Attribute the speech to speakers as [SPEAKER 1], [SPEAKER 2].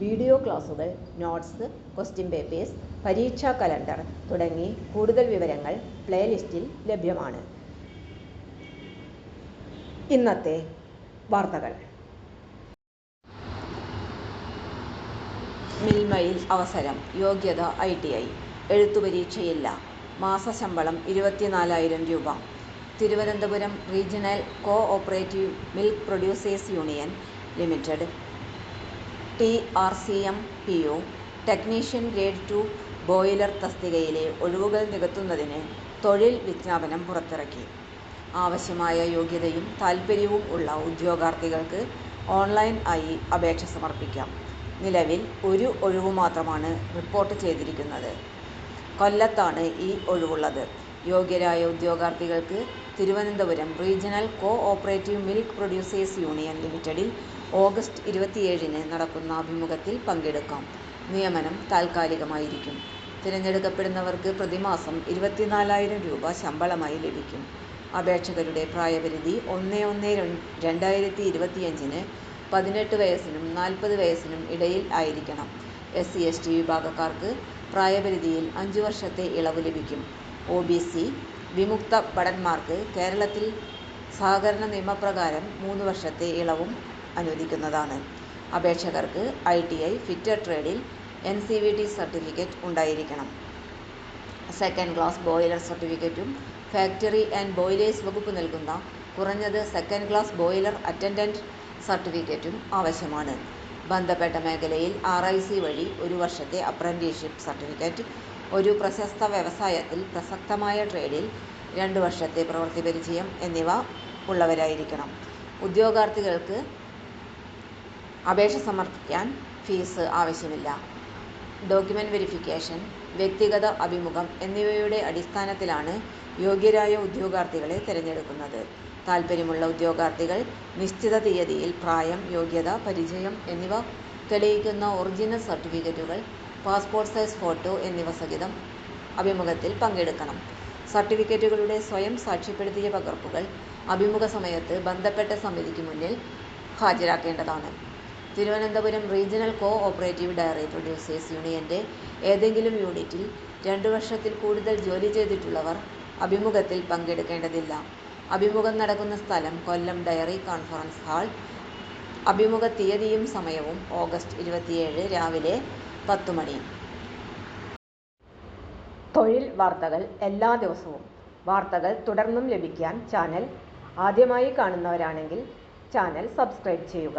[SPEAKER 1] Video ക്ലാസുകൾ notes question papers പരീക്ഷാ calendar തുടങ്ങി കൂടുതൽ വിവരങ്ങൾ പ്ലേലിസ്റ്റിൽ ലഭ്യമാണ്. ഇന്നത്തെ വാർത്തകൾ. മിൽമയിൽ അവസരം യോഗ്യത ഐ ടി ഐ എഴുത്തുപരീക്ഷയില്ല മാസശമ്പളം ഇരുപത്തിനാലായിരം രൂപ. Thiruvananthapuram regional co operative milk producers union limited T R C M P U technician grade two boiler തസ്തികയിലെ ഒഴിവുകൾ നികത്തുന്നതിന് തൊഴിൽ വിജ്ഞാപനം പുറത്തിറക്കി. ആവശ്യമായ യോഗ്യതയും താൽപ്പര്യവും ഉള്ള ഉദ്യോഗാർത്ഥികൾക്ക് ഓൺലൈൻ ആയി അപേക്ഷ സമർപ്പിക്കാം. നിലവിൽ ഒരു ഒഴിവ് മാത്രമാണ് റിപ്പോർട്ട് ചെയ്തിരിക്കുന്നത്. കൊല്ലത്താണ് ഈ ഒഴിവുള്ളത്. യോഗ്യരായ ഉദ്യോഗാർത്ഥികൾക്ക് Thiruvananthapuram regional co operative milk producers union ലിമിറ്റഡിൽ ഓഗസ്റ്റ് ഇരുപത്തിയേഴിന് നടക്കുന്ന അഭിമുഖത്തിൽ പങ്കെടുക്കാം. നിയമനം താൽക്കാലികമായിരിക്കും. തിരഞ്ഞെടുക്കപ്പെടുന്നവർക്ക് പ്രതിമാസം ഇരുപത്തിനാലായിരം രൂപ ശമ്പളമായി ലഭിക്കും. അപേക്ഷകരുടെ പ്രായപരിധി ഒന്ന് ഒന്ന് രണ്ടായിരത്തി ഇരുപത്തിയഞ്ചിന് പതിനെട്ട് വയസ്സിനും നാൽപ്പത് വയസ്സിനും ഇടയിൽ ആയിരിക്കണം. എസ് സി എസ് ടി വിഭാഗക്കാർക്ക് പ്രായപരിധിയിൽ അഞ്ച് വർഷത്തെ ഇളവ് ലഭിക്കും. ഒ ബി സി വിമുക്ത ഭടന്മാർക്ക് കേരളത്തിൽ സഹകരണ നിയമപ്രകാരം മൂന്ന് വർഷത്തെ ഇളവും അനുവദിക്കുന്നതാണ്. അപേക്ഷകർക്ക് I T I fitter ട്രേഡിൽ N C V T certificate ഉണ്ടായിരിക്കണം. സെക്കൻഡ് ക്ലാസ് ബോയിലർ സർട്ടിഫിക്കറ്റും ഫാക്ടറി ആൻഡ് ബോയിലേഴ്സ് വകുപ്പ് നൽകുന്ന കുറഞ്ഞത് സെക്കൻഡ് ക്ലാസ് ബോയിലർ അറ്റൻഡന്റ് സർട്ടിഫിക്കറ്റും ആവശ്യമാണ്. ബന്ധപ്പെട്ട മേഖലയിൽ ആർ ഐ സി വഴി ഒരു വർഷത്തെ അപ്രന്റീഷിപ്പ് സർട്ടിഫിക്കറ്റ് ഒരു പ്രശസ്ത വ്യവസായത്തിൽ പ്രസക്തമായ ട്രേഡിൽ രണ്ട് വർഷത്തെ പ്രവൃത്തി പരിചയം എന്നിവ ഉള്ളവരായിരിക്കണം. ഉദ്യോഗാർത്ഥികൾക്ക് അപേക്ഷ സമർപ്പിക്കാൻ ഫീസ് ആവശ്യമില്ല. ഡോക്യുമെന്റ് വെരിഫിക്കേഷൻ വ്യക്തിഗത അഭിമുഖം എന്നിവയുടെ അടിസ്ഥാനത്തിലാണ് യോഗ്യരായ ഉദ്യോഗാർത്ഥികളെ തിരഞ്ഞെടുക്കുന്നത്. താൽപ്പര്യമുള്ള ഉദ്യോഗാർത്ഥികൾ നിശ്ചിത തീയതിയിൽ പ്രായം യോഗ്യത പരിചയം എന്നിവ തെളിയിക്കുന്ന ഒറിജിനൽ സർട്ടിഫിക്കറ്റുകൾ പാസ്പോർട്ട് സൈസ് ഫോട്ടോ എന്നിവ സഹിതം അഭിമുഖത്തിൽ പങ്കെടുക്കണം. സർട്ടിഫിക്കറ്റുകളുടെ സ്വയം സാക്ഷ്യപ്പെടുത്തിയ പകർപ്പുകൾ അഭിമുഖ സമയത്ത് ബന്ധപ്പെട്ട സമിതിക്ക് മുന്നിൽ ഹാജരാക്കേണ്ടതാണ്. Thiruvananthapuram regional co operative dairy producers യൂണിയന്റെ ഏതെങ്കിലും യൂണിറ്റിൽ രണ്ട് വർഷത്തിൽ കൂടുതൽ ജോലി ചെയ്തിട്ടുള്ളവർ അഭിമുഖത്തിൽ പങ്കെടുക്കേണ്ടതില്ല. അഭിമുഖം നടക്കുന്ന സ്ഥലം കൊല്ലം ഡയറി കോൺഫറൻസ് ഹാൾ. അഭിമുഖ തീയതിയും സമയവും ഓഗസ്റ്റ് ഇരുപത്തിയേഴ് രാവിലെ പത്ത് മണി. തൊഴിൽ വാർത്തകൾ എല്ലാ ദിവസവും. വാർത്തകൾ തുടർന്നും ലഭിക്കാൻ ചാനൽ ആദ്യമായി കാണുന്നവരാണെങ്കിൽ ചാനൽ സബ്സ്ക്രൈബ് ചെയ്യുക.